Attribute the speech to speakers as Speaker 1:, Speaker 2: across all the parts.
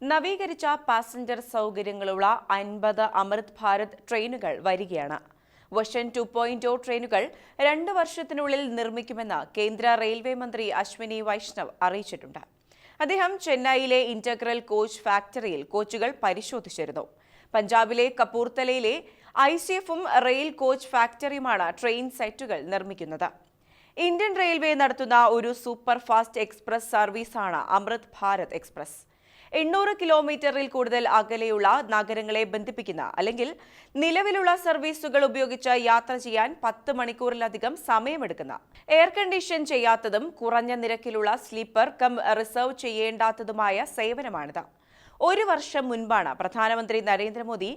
Speaker 1: നവീകരിച്ച പാസഞ്ചർ സൗകര്യങ്ങളുള്ള അൻപത് അമൃത് ഭാരത് ട്രെയിനുകൾ വരികയാണ്. വെർഷൻ ടു പോയിന്റ് ഒ ട്രെയിനുകൾ രണ്ട് വർഷത്തിനുള്ളിൽ നിർമ്മിക്കുമെന്ന് കേന്ദ്ര റെയിൽവേ മന്ത്രി അശ്വിനി വൈഷ്ണവ് അറിയിച്ചിട്ടുണ്ട്. അദ്ദേഹം ചെന്നൈയിലെ ഇന്റഗ്രൽ കോച്ച് ഫാക്ടറിയിൽ കോച്ചുകൾ പരിശോധിച്ചിരുന്നു. പഞ്ചാബിലെ കപൂർത്തലയിലെ ഐ സി എഫും റെയിൽ കോച്ച് ഫാക്ടറിയുമാണ് ട്രെയിൻ സെറ്റുകൾ നിർമ്മിക്കുന്നത്. ഇന്ത്യൻ റെയിൽവേ നടത്തുന്ന ഒരു സൂപ്പർ ഫാസ്റ്റ് എക്സ്പ്രസ് സർവീസാണ് അമൃത് ഭാരത് എക്സ്പ്രസ്. എണ്ണൂറ് കിലോമീറ്ററിൽ കൂടുതൽ അകലെയുള്ള നഗരങ്ങളെ ബന്ധിപ്പിക്കുന്ന അല്ലെങ്കിൽ നിലവിലുള്ള സർവീസുകൾ ഉപയോഗിച്ച് യാത്ര ചെയ്യാൻ പത്ത് മണിക്കൂറിലധികം സമയമെടുക്കുന്ന എയർ കണ്ടീഷൻ ചെയ്യാത്തതും കുറഞ്ഞ നിരക്കിലുള്ള സ്ലീപ്പർ കം റിസർവ് ചെയ്യേണ്ടാത്തതുമായ സേവനമാണിത്. ഒരു വർഷം മുൻപാണ് പ്രധാനമന്ത്രി നരേന്ദ്രമോദി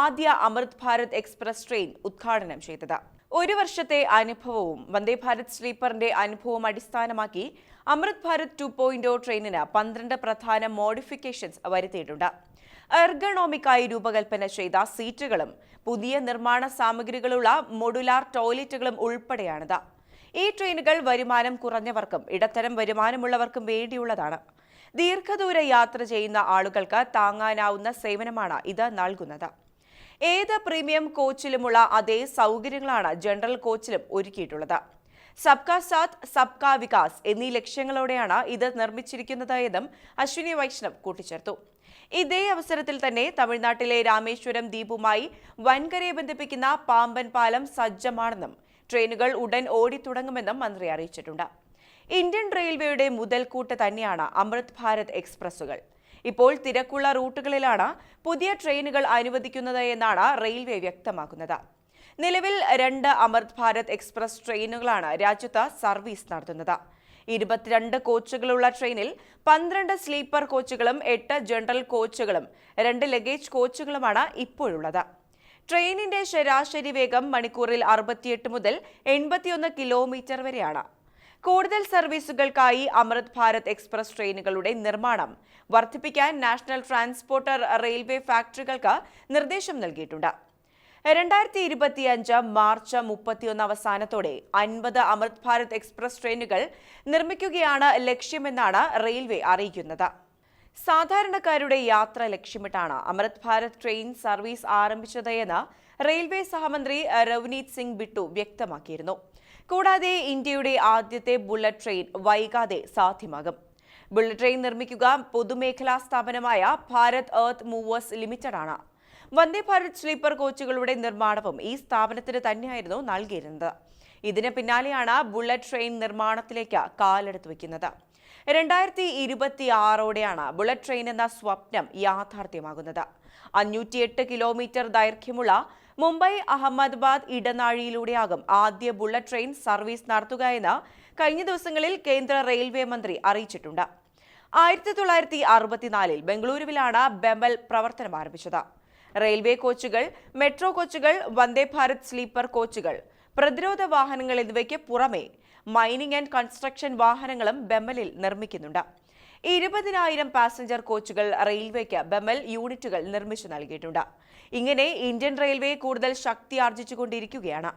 Speaker 1: ആദ്യ അമൃത് ഭാരത് എക്സ്പ്രസ് ട്രെയിൻ ഉദ്ഘാടനം ചെയ്തത്. ഒരു വർഷത്തെ അനുഭവവും വന്ദേ ഭാരത് സ്ലീപ്പറിന്റെ അനുഭവവും അടിസ്ഥാനമാക്കി അമൃത് ഭാരത് ടു പോയിന്റ് ട്രെയിനിന് പന്ത്രണ്ട് പ്രധാന മോഡിഫിക്കേഷൻസ് വരുത്തിയിട്ടുണ്ട്. എർഗണോമിക്കായി രൂപകൽപ്പന ചെയ്ത സീറ്റുകളും പുതിയ നിർമ്മാണ സാമഗ്രികളുള്ള മൊഡുലാർ ടോയ്ലറ്റുകളും ഉൾപ്പെടെയാണിത്. ഈ ട്രെയിനുകൾ വരുമാനം കുറഞ്ഞവർക്കും ഇടത്തരം വരുമാനമുള്ളവർക്കും വേണ്ടിയുള്ളതാണ്. ദീർഘദൂര യാത്ര ചെയ്യുന്ന ആളുകൾക്ക് താങ്ങാനാവുന്ന സേവനമാണ് ഇത് നൽകുന്നത്. ഏത് പ്രീമിയം കോച്ചിലുമുള്ള അതേ സൗകര്യങ്ങളാണ് ജനറൽ കോച്ചിലും ഒരുക്കിയിട്ടുള്ളത്. സബ്കാ സാത്ത് സബ്കാ വികാസ് എന്നീ ലക്ഷ്യങ്ങളോടെയാണ് ഇത് നിർമ്മിച്ചിരിക്കുന്നത് എന്നും അശ്വിനി വൈഷ്ണവ് കൂട്ടിച്ചേർത്തു. ഇതേ അവസരത്തിൽ തന്നെ തമിഴ്നാട്ടിലെ രാമേശ്വരം ദ്വീപുമായി വൻകരയെ ബന്ധിപ്പിക്കുന്ന പാമ്പൻ പാലം സജ്ജമാണെന്നും ട്രെയിനുകൾ ഉടൻ ഓടിത്തുടങ്ങുമെന്നും മന്ത്രി അറിയിച്ചിട്ടുണ്ട്. ഇന്ത്യൻ റെയിൽവേയുടെ മുതൽക്കൂട്ട് തന്നെയാണ് അമൃത് ഭാരത് എക്സ്പ്രസുകൾ ഇപ്പോൾ തിരക്കുള്ള റൂട്ടുകളിലാണ് പുതിയ ട്രെയിനുകൾ അനുവദിക്കുന്നത് എന്നാണ് റെയിൽവേ വ്യക്തമാക്കുന്നത്. നിലവിൽ രണ്ട് അമൃത് ഭാരത് എക്സ്പ്രസ് ട്രെയിനുകളാണ് രാജ്യത്ത് സർവീസ് നടത്തുന്നത്. ഇരുപത്തിരണ്ട് കോച്ചുകളുള്ള ട്രെയിനിൽ പന്ത്രണ്ട് സ്ലീപ്പർ കോച്ചുകളും എട്ട് ജനറൽ കോച്ചുകളും രണ്ട് ലഗേജ് കോച്ചുകളുമാണ് ഇപ്പോഴുള്ളത്. ട്രെയിനിന്റെ ശരാശരി വേഗം മണിക്കൂറിൽ അറുപത്തിയെട്ട് മുതൽ എൺപത്തിയൊന്ന് കിലോമീറ്റർ വരെയാണ്. കൂടുതൽ സർവീസുകൾക്കായി അമൃത് ഭാരത് എക്സ്പ്രസ് ട്രെയിനുകളുടെ നിർമ്മാണം. വർദ്ധിപ്പിക്കാൻ നാഷണൽ ട്രാൻസ്പോർട്ടർ റെയിൽവേ ഫാക്ടറികൾക്ക് നിർദ്ദേശം നൽകിയിട്ടുണ്ട്. രണ്ടായിരത്തി ഇരുപത്തിയഞ്ച് മാർച്ച് മുപ്പത്തിയൊന്ന് അവസാനത്തോടെ അൻപത് അമൃത് ഭാരത് എക്സ്പ്രസ് ട്രെയിനുകൾ നിർമ്മിക്കുകയാണ് ലക്ഷ്യമെന്നാണ് റെയിൽവേ അറിയിക്കുന്നത്. സാധാരണക്കാരുടെ യാത്ര ലക്ഷ്യമിട്ടാണ് അമൃത് ഭാരത് ട്രെയിൻ സർവീസ് ആരംഭിച്ചത് റെയിൽവേ സഹമന്ത്രി രവ്നീത് സിംഗ് ബിട്ടു വ്യക്തമാക്കിയിരുന്നു. കൂടാതെ ഇന്ത്യയുടെ ആദ്യത്തെ ബുള്ളറ്റ് ട്രെയിൻ വൈകാതെ സാധ്യമാകും. ബുള്ളറ്റ് ട്രെയിൻ നിർമ്മിക്കുക പൊതുമേഖലാ സ്ഥാപനമായ ഭാരത് എർത്ത് മൂവേഴ്സ് ലിമിറ്റഡാണ്. വന്ദേ ഭാരത് സ്ലീപ്പർ കോച്ചുകളുടെ നിർമ്മാണവും ഈ സ്ഥാപനത്തിന് തന്നെയായിരുന്നു നൽകിയിരുന്നത്. ഇതിന് പിന്നാലെയാണ് ബുള്ളറ്റ് ട്രെയിൻ നിർമ്മാണത്തിലേക്ക് കാലെടുത്ത് വയ്ക്കുന്നത്. രണ്ടായിരത്തി ഇരുപത്തി ആറോടെയാണ് ബുള്ളറ്റ് ട്രെയിൻ എന്ന സ്വപ്നം യാഥാർത്ഥ്യമാകുന്നത്. അഞ്ഞൂറ്റിയെട്ട് കിലോമീറ്റർ ദൈർഘ്യമുള്ള മുംബൈ അഹമ്മദാബാദ് ഇടനാഴിയിലൂടെയാകും ആദ്യ ബുള്ളറ്റ് ട്രെയിൻ സർവീസ് നടത്തുക എന്ന് കഴിഞ്ഞ ദിവസങ്ങളിൽ കേന്ദ്ര റെയിൽവേ മന്ത്രി അറിയിച്ചിട്ടുണ്ട്. ആയിരത്തി തൊള്ളായിരത്തി അറുപത്തിനാലിൽ ബംഗളൂരുവിലാണ് ബെമ്പൽ പ്രവർത്തനം ആരംഭിച്ചത്. റെയിൽവേ കോച്ചുകൾ മെട്രോ കോച്ചുകൾ വന്ദേ ഭാരത് സ്ലീപ്പർ കോച്ചുകൾ പ്രതിരോധ വാഹനങ്ങൾ എന്നിവയ്ക്ക് പുറമെ മൈനിങ് ആൻഡ് കൺസ്ട്രക്ഷൻ വാഹനങ്ങളും ബെമ്മലിൽ നിർമ്മിക്കുന്നുണ്ട്. ഇരുപതിനായിരം പാസഞ്ചർ കോച്ചുകൾ റെയിൽവേക്ക് ബെമൽ യൂണിറ്റുകൾ നിർമ്മിച്ചു നൽകിയിട്ടുണ്ട്. ഇങ്ങനെ ഇന്ത്യൻ റെയിൽവേ കൂടുതൽ ശക്തി ആർജിച്ചുകൊണ്ടിരിക്കുകയാണ്.